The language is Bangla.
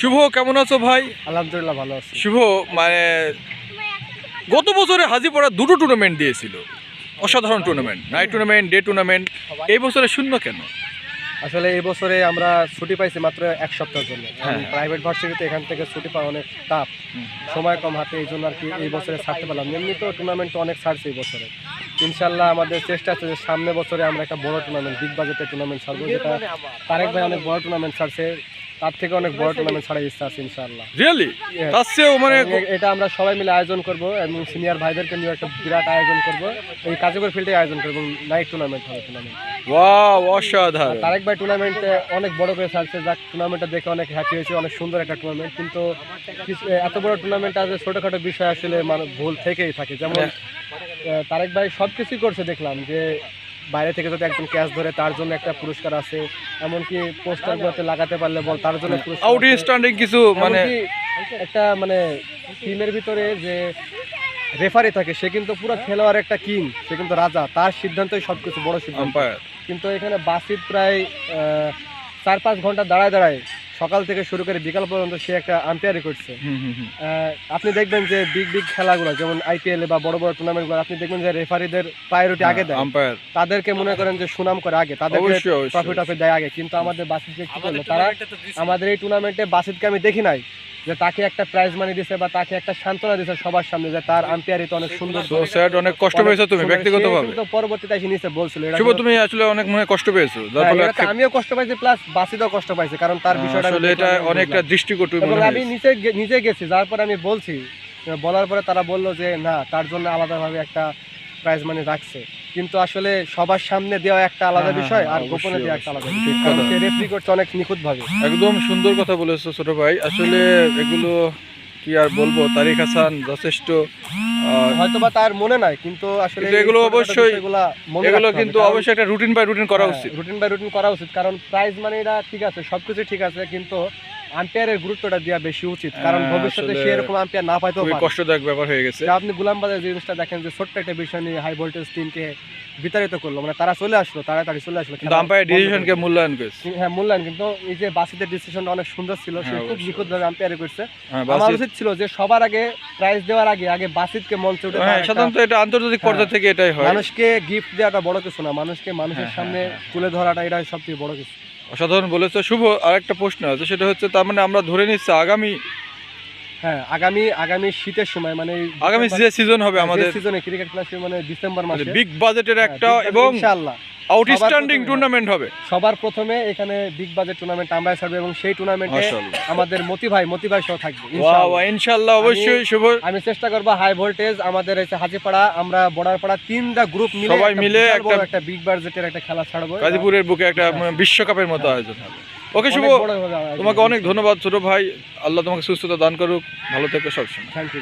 শুভ কেমন আছো ভাই? আলহামদুলিল্লাহ ভালো আছি। শুভ মানে গত বছরে হাজিপাড়া দুটো টুর্নামেন্ট দিয়েছিল। অসাধারণ tournament night tournament day tournament এই বছরে শূন্য কেন? আসলে এই বছরে আমরা ছুটি পাইছি মাত্র এক সপ্তাহের জন্য। হ্যাঁ। প্রাইভেট ভার্সিটিতে এখান থেকে ছুটি পাওয়া অনেক টাফ সময় কম হাতে এই জন্য আর কি এই বছরে ছাড়তে পারলাম এমনি তো টুর্নামেন্ট অনেক ছাড়ছে এই বছরে। ইনশাল্লাহ আমাদের চেষ্টা আছে যে সামনে বছরে আমরা একটা বড় টুর্নামেন্ট বিগ বাজেটের টুর্নামেন্ট ছাড়বো যেটা তারেক ভাই অনেক বড় টুর্নামেন্ট ছাড়ছে। তার থেকে অনেক বড় টুর্নামেন্ট ছাড়ার ইচ্ছা আছে ইনশাল্লাহ রিয়েলি তার চেয়েও মানে এটা আমরা সবাই মিলে আয়োজন করব এবং সিনিয়র ভাইদেরকে নিয়ে একটা বিরাট আয়োজন করব। এই ফিল্ডে আয়োজন করব নাইট টুর্নামেন্ট হবে টুর্নামেন্ট ওয়াও অসাধারণ। তারেক ভাই টুর্নামেন্টে অনেক বড় করে ছাড়ছে যাক টুর্নামেন্টটা দেখে অনেক হ্যাপি হয়েছে অনেক সুন্দর একটা টুর্নামেন্ট কিন্তু এত বড় টুর্নামেন্ট আছে ছোটোখাটো বিষয় আসলে মানুষ ভুল থেকেই থাকে। যেমন হ্যাঁ। তারেক ভাই সব কিছুই করছে দেখলাম যে বাইরে থেকে যদি একজন ক্যাচ ধরে তার জন্য একটা পুরস্কার আছে। এমনকি পোস্টারগুলোতে লাগাতে পারলে বল তার জন্য পুরস্কার আউট আছে। স্ট্যান্ডিং কিছু মানে একটা মানে টিমের ভিতরে যে রেফারি থাকে সে কিন্তু পুরো খেলোয়াড় একটা কিং সে কিন্তু রাজা। তার সিদ্ধান্তই সবকিছু বড় সিদ্ধান্ত। কিন্তু এখানে বাসিত প্রায় আহ, চার পাঁচ ঘণ্টা দাঁড়ায় দাঁড়ায় সকাল থেকে শুরু করে বিকাল পর্যন্ত সে একটা আম্পায়ারি করছে। আপনি দেখবেন যে বিগ বিগ খেলাগুলো যেমন আইপিএল বা বড় বড় টুর্নামেন্টগুলো আপনি দেখবেন যে রেফারিদের প্রায়োরিটি আগে দেয়। আম্পায়ার তাদেরকে মনে করেন যে সুনাম করে আগে তাদের প্রফিট ট্রফি টফি দেয় আগে। কিন্তু আমাদের বাসিদকে কি করল? তারা আমাদের এই টুর্নামেন্টে বাসিতকে আমি দেখি নাই। যে তাকে একটা প্রাইজ মানি দিছে বা তাকে একটা সান্ত্বনা দিছে সবার সামনে যে তার আম্পায়ারি তো অনেক সুন্দর স্যার অনেক কষ্ট পেয়েছ তুমি ব্যক্তিগতভাবে কিন্তু পরবর্তীতে এসে নিচে বলছিল এটা শুভ তুমি আসলে অনেক মনে কষ্ট পেয়েছ যার হ্যাঁ, ফলে আমিও কষ্ট পাইছি প্লাস বাসিদও কষ্ট পাইছে কারণ তার বিষয়টা আমি আসলে এটা অনেকটা। দৃষ্টিকটু মনে আমি। নিচে নিজে গেছি যার পরে আমি বলছি বলার পরে তারা বলল যে না তার জন্য আলাদাভাবে একটা প্রাইজ মানি রাখছে কিন্তু আসলে সবার সামনে দেওয়া একটা আলাদা হ্যাঁ, বিষয় হ্যাঁ, আর গোপনে দেওয়া একটা আলাদা বিষয়। রেফারি করছে অনেক নিখুঁত ভাবে একদম সুন্দর কথা বলেছ ছোট ভাই। আসলে এগুলো কি আর বলব? তারিক হাসান যথেষ্ট আহ, হয়তো বা তার মনে নাই কিন্তু আসলে এগুলো অবশ্যই- মনে এগুলো কিন্তু কারণ- অবশ্যই একটা রুটিন বাই রুটিন করা হ্যাঁ, উচিত। রুটিন বাই রুটিন করা উচিত। কারণ প্রাইজ মানিটা ঠিক আছে সবকিছু ঠিক আছে কিন্তু আম্পায়ারের গুরুত্বটা দেওয়া বেশি উচিত কারণ হ্যাঁ, ভবিষ্যতে আসলে সে এরকম আম্পায়ার না পাইতেও পারে। কষ্টদায়ক ব্যাপার হয়ে গেছে। আপনি যে জিনিসটা দেখেন যে ছোট্ট একটা বিষয় নিয়ে হাই ভোল্টেজ টিমকে বিতাড়িত করল মানে তারা চলে আসলো তাড়াতাড়ি চলে আসলো কিন্তু আম্পায়ার ডিসিশনকে মূল্যায়ন করেছে? হ্যাঁ মূল্যায়ন কিন্তু এই যে বাসিদের ডিসিশনটা অনেক সুন্দর ছিল সে হ্যাঁ, খুব নিখুঁতভাবে আম্পায়ারি করছে। হ্যাঁ আমার উচিত ছিল যে সবার আগে প্রাইজ দেওয়ার আগে আগে বাসিদকে মঞ্চে উঠে হ্যাঁ সাধারণত এটা আন্তর্জাতিক হ্যাঁ। পর্যায়ে থেকে এটাই হয়। মানুষকে গিফট দেওয়াটা বড় কিছু না মানুষকে মানুষের হ্যাঁ, সামনে হ্যাঁ, তুলে ধরাটা এটা সবথেকে বড় কিছু। অসাধারণ বলেছ। শুভ আর একটা প্রশ্ন আছে সেটা হচ্ছে তার মানে আমরা ধরে নিচ্ছি আগামী হ্যাঁ আগামী আগামী শীতের সময় মানে আগামী যে সিজন হবে আমাদের। সিজনে ক্রিকেট খেলা মানে ডিসেম্বর মাসে। বিগ বাজেটের হ্যাঁ, একটা এবং ইনশাআল্লাহ। আউটস্ট্যান্ডিং টুর্নামেন্ট হবে। সবার প্রথমে এখানে বিগ বাজেট টুর্নামেন্ট আমরা ছাড়বো এবং সেই টুর্নামেন্টে আমাদের মতি ভাই মতি ভাই সহ থাকবে ইনশাআল্লাহ। ইনশাআল্লাহ অবশ্যই শুভ আমি চেষ্টা করব হাই ভোল্টেজ আমাদের এসে হাজিপাড়া আমরা বর্ডারপাড়া তিনটা গ্রুপ মিলে সবাই মিলে একটা- একটা বিগ বাজেটের একটা খেলা ছাড়বো। গাজীপুরের বুকে একটা হ্যাঁ। বিশ্বকাপের মতো আয়োজন হবে। ওকে শুভ। তোমাকে অনেক ধন্যবাদ ছোট ভাই। আল্লাহ তোমাকে সুস্থতা দান করুক। ভালো থেকো সবসময়। Thank you